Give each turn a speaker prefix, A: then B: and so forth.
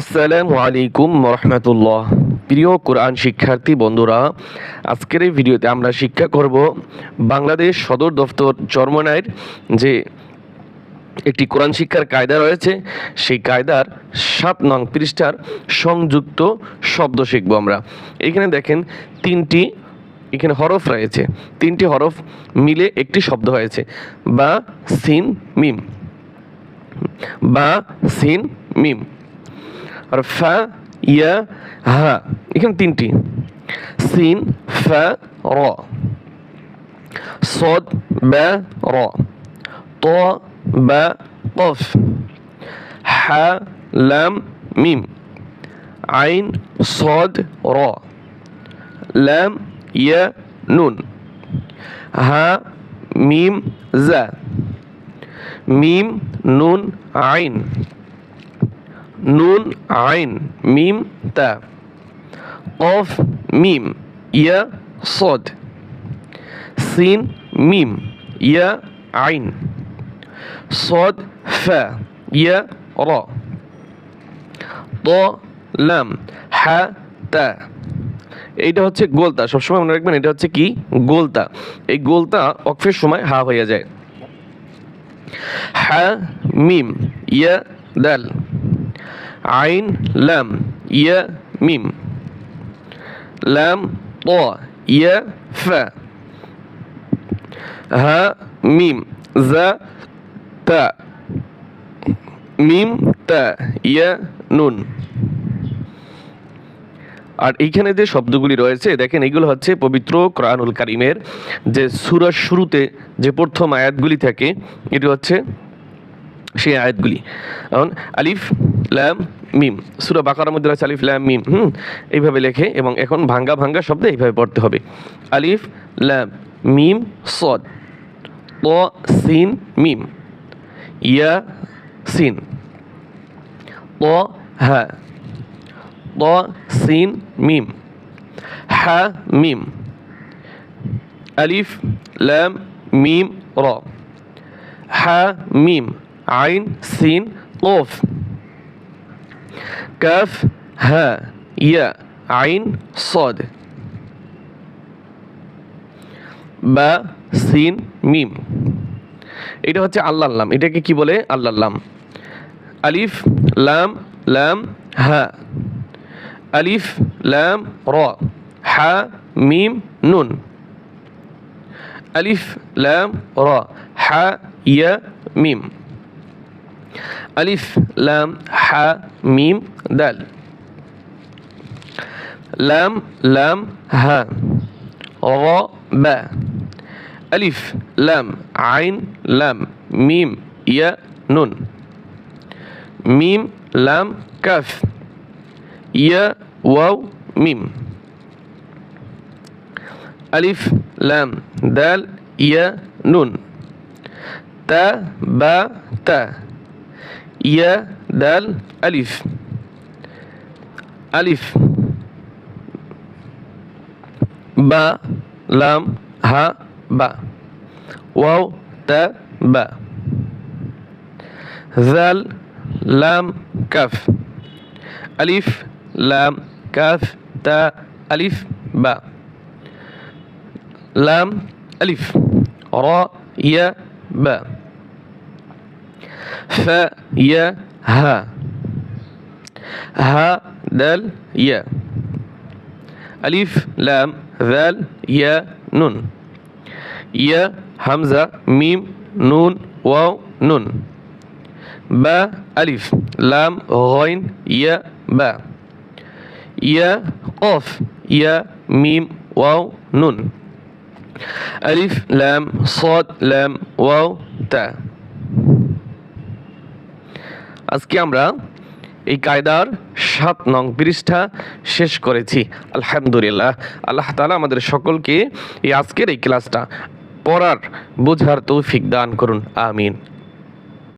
A: আসসালামু আলাইকুম রহমতুল্লাহ প্রিয় কোরআন শিক্ষার্থী বন্ধুরা, আজকের এই ভিডিওতে আমরা শিক্ষা করব বাংলাদেশ সদর দফতর চরমনায়ের যে একটি কোরআন শিক্ষার কায়দা রয়েছে, সেই কায়দার সাত নং পৃষ্ঠার সংযুক্ত শব্দ শিখব আমরা। এখানে দেখেন তিনটি, এখানে হরফ রয়েছে, তিনটি হরফ মিলে একটি শব্দ হয়েছে। বা, সিন, মিম। বা, সিন, মিম। আর ফা ইয়া হা এখানে তিনটি সিন ফা র صاد با را طا با قف ح لام ميم عين صاد را لام يا نون ها ميم زا ميم نون عين নুন, আইন, মিম, তা। কফ মিম, ইয়া, সদ। সিন, মিম, ইয়া, আইন। সদ ইয়া, র। ত, লাম, হা, তা। এইটা হচ্ছে গোলতা। সবসময় মনে রাখবেন, এটা হচ্ছে কি? গোলতা। এই গোলতা অক্ষের সময় হা হয়ে যায়। হা, মিম, ইয়া, দাল। আইন লাম ইয়া মিম লাম ত ইয়া ফা হা মিম জা তা মিম তা ইয়া নুন আর এইখানে যে শব্দগুলি রয়েছে, দেখেন এগুলো হচ্ছে পবিত্র কোরআনুল কারিমের যে সুরার শুরুতে যে প্রথম আয়াতগুলি থাকে, এটি হচ্ছে সেই আয়াতগুলি। এখন আলিফ ল্যাম, মিম। সুরা বাকার মধ্যে রয়েছে আলিফ, ল্যাম, মিম। হুম, এইভাবে লেখে এবং এখন ভাঙ্গা ভাঙ্গা শব্দে এইভাবে পড়তে হবে। আলিফ, ল্যাম, মিম, সদ। ও সিন, মিম। ইয়া, সিন। ও হ্যাঁ। ত সিন, মিম। হ্যা, মিম। আলিফ, ল্যাম, মিম, র। হ্যা, মিম। আইন, সিন ওফ কাফ, হা, ইয়া, আইন, সদ। বা, সিন, মিম। এটা হচ্ছে আল্লাহ লাম এটাকে কি বলে? আল্লাহ লাম আলিফ, লাম লাম, হা। আলিফ, লাম, র, হা, মিম, নুন। আলিফ, লাম, র, হা, ইয়া, মিম। ألف لام ح ميم دال. لام لام ها. را با. ألف لام عين لام ميم يا نون. ميم لام كاف. يا واو ميم. ألف لام دال يا نون. تا با تا. ইয়া দাল আলিফ আলিফ বা লাম হা বা ওয়াও তা বা জাল লাম কাফ আলিফ লাম কাফ তা আলিফ বা লাম আলিফ র ইয়া বা ف يا ها ها دال يا ألف لام ذال يا نون. يا همزة ميم نون واو نون. با ألف لام غين يا با يا قاف يا ميم واو نون. ألف لام صاد لام واو تا. আজকে আমরা এই কায়দার সাত নং পৃষ্ঠা শেষ করেছি। আলহামদুলিল্লাহ। আল্লাহ তালা আমাদের সকলকে এই আজকের এই ক্লাসটা পড়ার বোঝার তৌফিক দান করুন। আমিন।